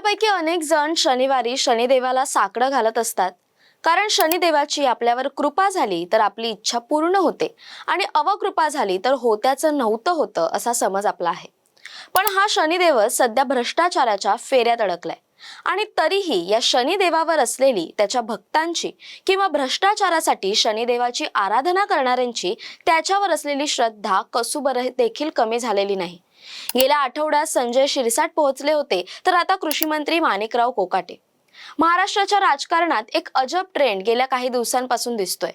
आपल्यापैकी अनेक जण शनिवारी शनिदेवाला साकडं घालत असतात. कारण शनिदेवाची आपल्यावर कृपा झाली तर आपली इच्छा पूर्ण होते आणि अवकृपा झाली तर होत्याचं नव्हतं होतं असा समज आपला आहे. पण हा शनिदेवच सध्या भ्रष्टाचाराच्या फेऱ्यात अडकलाय. आणि तरीही या शनिदेवावर असलेली त्याच्या भक्तांची किंवा भ्रष्टाचारासाठी शनिदेवाची आराधना करणाऱ्यांची त्याच्यावर असलेली श्रद्धा कसूबर देखील कमी झालेली नाही. गेल्या आठवड्यात संजय शिरसाट पोहोचले होते तर आता कृषी मंत्री माणिकराव कोकाटे. महाराष्ट्राच्या राजकारणात एक अजब ट्रेंड गेल्या काही दिवसांपासून दिसतोय.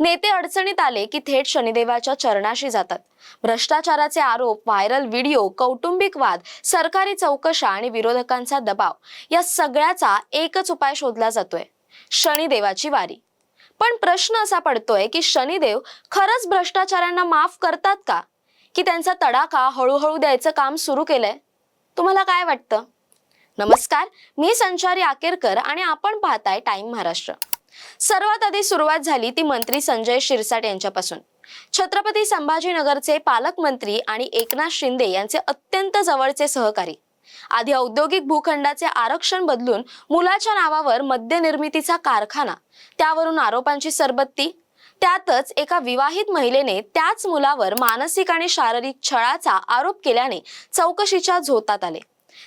नेते अडचणीत आले की थेट शनिदेवाच्या चरणाशी जातात. भ्रष्टाचाराचे आरोप व्हायरल व्हिडिओ कौटुंबिक वाद सरकारी चौकशा आणि विरोधकांचा दबाव या सगळ्याचा एकच उपाय शोधला जातोय शनिदेवाची वारी. पण प्रश्न असा पडतोय की शनिदेव खरंच भ्रष्टाचारांना माफ करतात का? की त्यांचा तडाखा हळूहळू द्यायचं काम सुरू केलंय? तुम्हाला काय वाटतं? नमस्कार मी संचारी आकेरकर आणि आपण पाहताय टाइम महाराष्ट्र. सर्वात आधी सुरुवात झाली ती मंत्री संजय शिरसाट यांच्यापासून. छत्रपती संभाजीनगरचे पालकमंत्री आणि एकनाथ शिंदे यांचे अत्यंत जवळचे सहकारी. आधी औद्योगिक भूखंडाचे आरक्षण बदलून मुलाच्या नावावर मद्यनिर्मितीचा कारखाना त्यावरून आरोपांची सरबत्ती त्यातच एका विवाहित महिलेने त्याच मुलावर मानसिक आणि शारीरिक छळाचा आरोप केल्याने चौकशीच्या झोतात आले.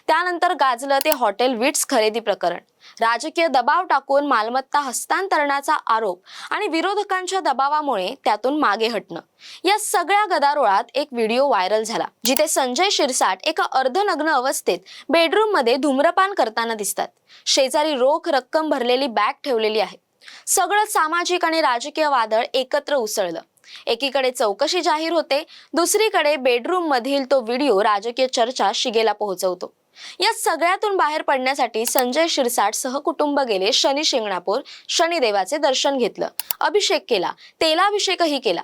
त्यानंतर गाजलं ते हॉटेल विट्स खरेदी प्रकरण. राजकीय दबाव टाकून मालमत्ता हस्तांतरणाचा आरोप आणि विरोधकांच्या दबावामुळे त्यातून मागे हटणं. या सगळ्या गदारोळात एक व्हिडिओ व्हायरल झाला जिथे संजय शिरसाट एका अर्धनग्न अवस्थेत बेडरूममध्ये धूम्रपान करताना दिसतात. शेजारी रोख रक्कम भरलेली बॅग ठेवलेली आहे. सगळं सामाजिक आणि राजकीय वादळ एकत्र उसळलं. एकीकडे चौकशी जाहीर होते दुसरीकडे बेडरूम मधील तो व्हिडिओ राजकीय चर्चा शिगेला पोहोचवतो. या सगळ्यातून बाहेर पडण्यासाठी संजय शिरसाट सहकुटुंब गेले शनी शिंगणापूर शनिदेवाचे दर्शन घेतलं. अभिषेक केला तेलाभिषेकही केला.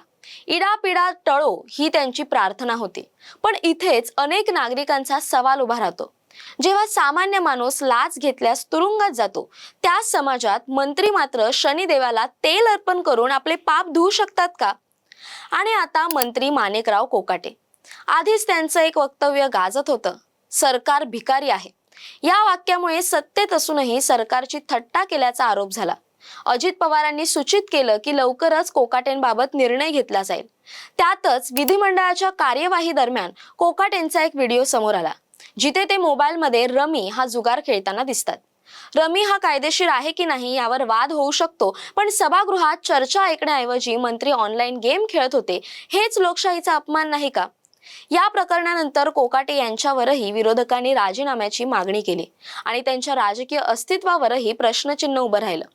इडापिडा टळो ही त्यांची प्रार्थना होती. पण इथेच अनेक नागरिकांचा सवाल उभा राहतो. जेव्हा सामान्य माणूस लाच घेतल्यास तुरुंगात जातो त्या समाजात मंत्री मात्र शनिदेवाला तेल अर्पण करून आपले पाप धुवू शकतात का? आणि आता मंत्री माणिकराव कोकाटे. आधीच त्यांचं एक वक्तव्य गाजत होतं सरकार भिकारी आहे. या वाक्यामुळे सत्तेत असूनही सरकारची थट्टा केल्याचा आरोप झाला. अजित पवारांनी सूचित केलं की लवकरच कोकाटेंबाबत निर्णय घेतला जाईल. त्यातच विधिमंडळाच्या कार्यवाही दरम्यान कोकाटेंचा एक व्हिडिओ समोर आला. जिथे ते मोबाईलमध्ये रमी हा जुगार खेळताना दिसतात. रमी हा कायदेशीर आहे की नाही यावर वाद होऊ शकतो पण सभागृहात चर्चा ऐकण्याऐवजी मंत्री ऑनलाईन गेम खेळत होते हेच लोकशाहीचा अपमान नाही का? या प्रकरणानंतर कोकाटे यांच्यावरही विरोधकांनी राजीनाम्याची मागणी केली आणि त्यांच्या राजकीय अस्तित्वावरही प्रश्नचिन्ह उभं राहिलं.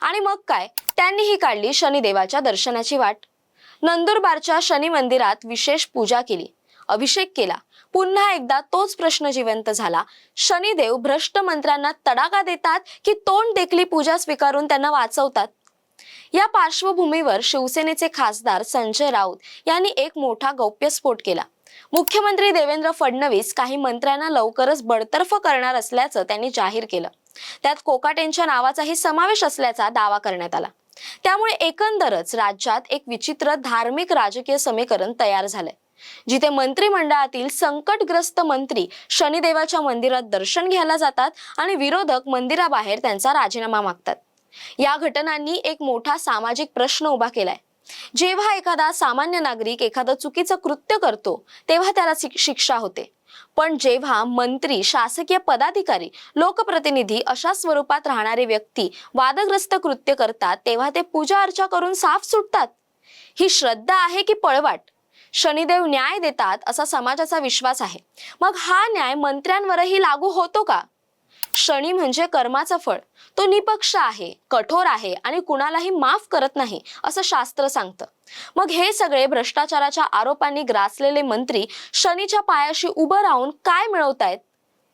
आणि मग काय? त्यांनीही काढली शनिदेवाच्या दर्शनाची वाट. नंदुरबारच्या शनी मंदिरात विशेष पूजा केली. अभिषेक केला. पुन्हा एकदा तोच प्रश्न जिवंत झाला. शनिदेव भ्रष्ट मंत्र्यांना तडाखा देतात की तोंड देखली पूजा स्वीकारून त्यांना वाचवतात? या पार्श्वभूमीवर शिवसेनेचे खासदार संजय राऊत यांनी एक मोठा गौप्यस्फोट केला. मुख्यमंत्री देवेंद्र फडणवीस काही मंत्र्यांना लवकरच बडतर्फ करणार असल्याचं त्यांनी जाहीर केलं. त्यात कोकाटेंच्या नावाचाही समावेश असल्याचा दावा करण्यात आला. त्यामुळे एकंदरच राज्यात एक विचित्र धार्मिक राजकीय समीकरण तयार झालंय. जिथे मंत्रिमंडळातील संकटग्रस्त मंत्री शनिदेवाच्या मंदिरात दर्शन घ्यायला जातात आणि विरोधक मंदिराबाहेर त्यांचा राजीनामा मागतात. या घटनांनी एक मोठा सामाजिक प्रश्न उभा केलाय. जेव्हा एखादा सामान्य नागरिक एखादं चुकीचं कृत्य करतो तेव्हा त्याला शिक्षा होते. पण जेव्हा मंत्री शासकीय पदाधिकारी लोकप्रतिनिधी अशा स्वरूपात राहणारे व्यक्ती वादग्रस्त कृत्य करतात तेव्हा ते पूजा अर्चा करून साफ सुटतात. ही श्रद्धा आहे की पळवाट? शनिदेव न्याय देतात असा समाजाचा विश्वास आहे. मग हा न्याय मंत्र्यांवरही लागू होतो का? शनी म्हणजे कर्माचं फळ. तो निपक्ष आहे कठोर आहे आणि कुणालाही माफ करत नाही असं शास्त्र सांगतं. मग हे सगळे भ्रष्टाचाराच्या आरोपांनी ग्रासलेले मंत्री शनीच्या पायाशी उभं राहून काय मिळवतायत?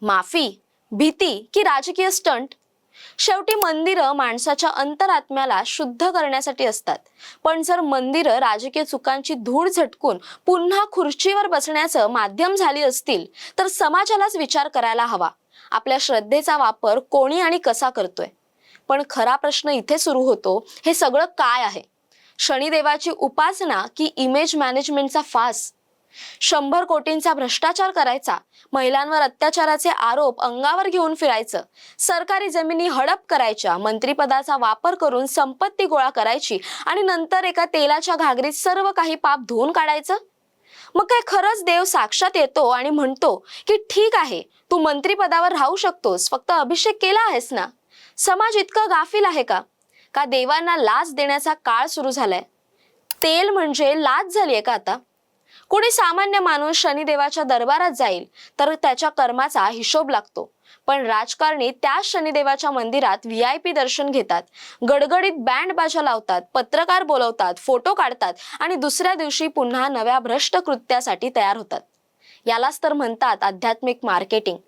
माफी भीती की राजकीय स्टंट? शेवटी मंदिरं माणसाच्या अंतरात्म्याला शुद्ध करण्यासाठी असतात. पण जर मंदिरं राजकीय चुकांची धूळ झटकून पुन्हा खुर्चीवर बसण्याचं माध्यम झाली असतील तर समाजालाच विचार करायला हवा. आपल्या श्रद्धेचा वापर कोणी आणि कसा करतोय? पण खरा प्रश्न इथे सुरू होतो हे सगळं काय आहे? शनिदेवाची उपासना की इमेज मॅनेजमेंटचा फास? शंभर कोटींचा भ्रष्टाचार करायचा महिलांवर अत्याचाराचे आरोप अंगावर घेऊन फिरायचं सरकारी जमिनी हडप करायच्या मंत्रीपदाचा वापर करून संपत्ती गोळा करायची आणि नंतर एका तेलाच्या घागरीत सर्व काही पाप धुवून काढायचं? मग काय खरंच देव साक्षात येतो आणि म्हणतो की ठीक आहे तू मंत्रीपदावर राहू शकतोस फक्त अभिषेक केला आहेस ना? समाज इतका गाफील आहे का? का देवांना लाच देण्याचा काळ सुरू झालाय? तेल म्हणजे लाच झाली आहे का आता? कोणी सामान्य माणूस शनिदेवाच्या दरबारात जाईल तर त्याच्या कर्माचा हिशोब लागतो. पण राजकारणी त्या शनिदेवाच्या मंदिरात व्ही आय पी दर्शन घेतात गडगडीत बँड बाजा लावतात पत्रकार बोलवतात फोटो काढतात आणि दुसऱ्या दिवशी पुन्हा नव्या भ्रष्ट कृत्यासाठी तयार होतात. यालाच तर म्हणतात आध्यात्मिक मार्केटिंग.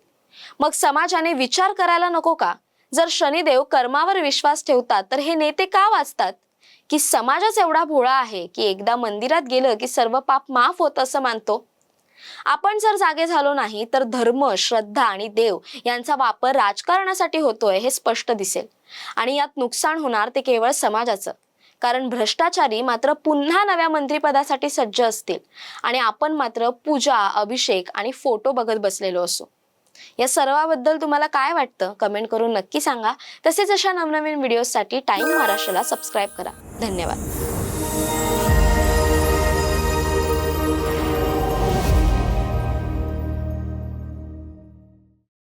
मग समाजाने विचार करायला नको का? जर शनिदेव कर्मावर विश्वास ठेवतात तर हे नेते का वाचतात? की समाजच एवढा भोळा आहे की एकदा मंदिरात गेलं की सर्व पाप माफ होत असं मानतो? आपण जर जागे झालो नाही तर धर्म श्रद्धा आणि देव यांचा वापर राजकारणासाठी होतोय हे स्पष्ट दिसेल. आणि यात नुकसान होणार ते केवळ समाजाचं. कारण भ्रष्टाचारी मात्र पुन्हा नव्या मंत्रिपदासाठी सज्ज असतील. आणि आपण मात्र पूजा अभिषेक आणि फोटो बघत बसलेलो असो. या सर्वाबद्दल तुम्हाला काय वाटतं? कमेंट करून नक्की सांगा. तसेच अशा नवनवीन व्हिडिओसाठी टाइम महाराष्ट्राला सबस्क्राईब करा. धन्यवाद.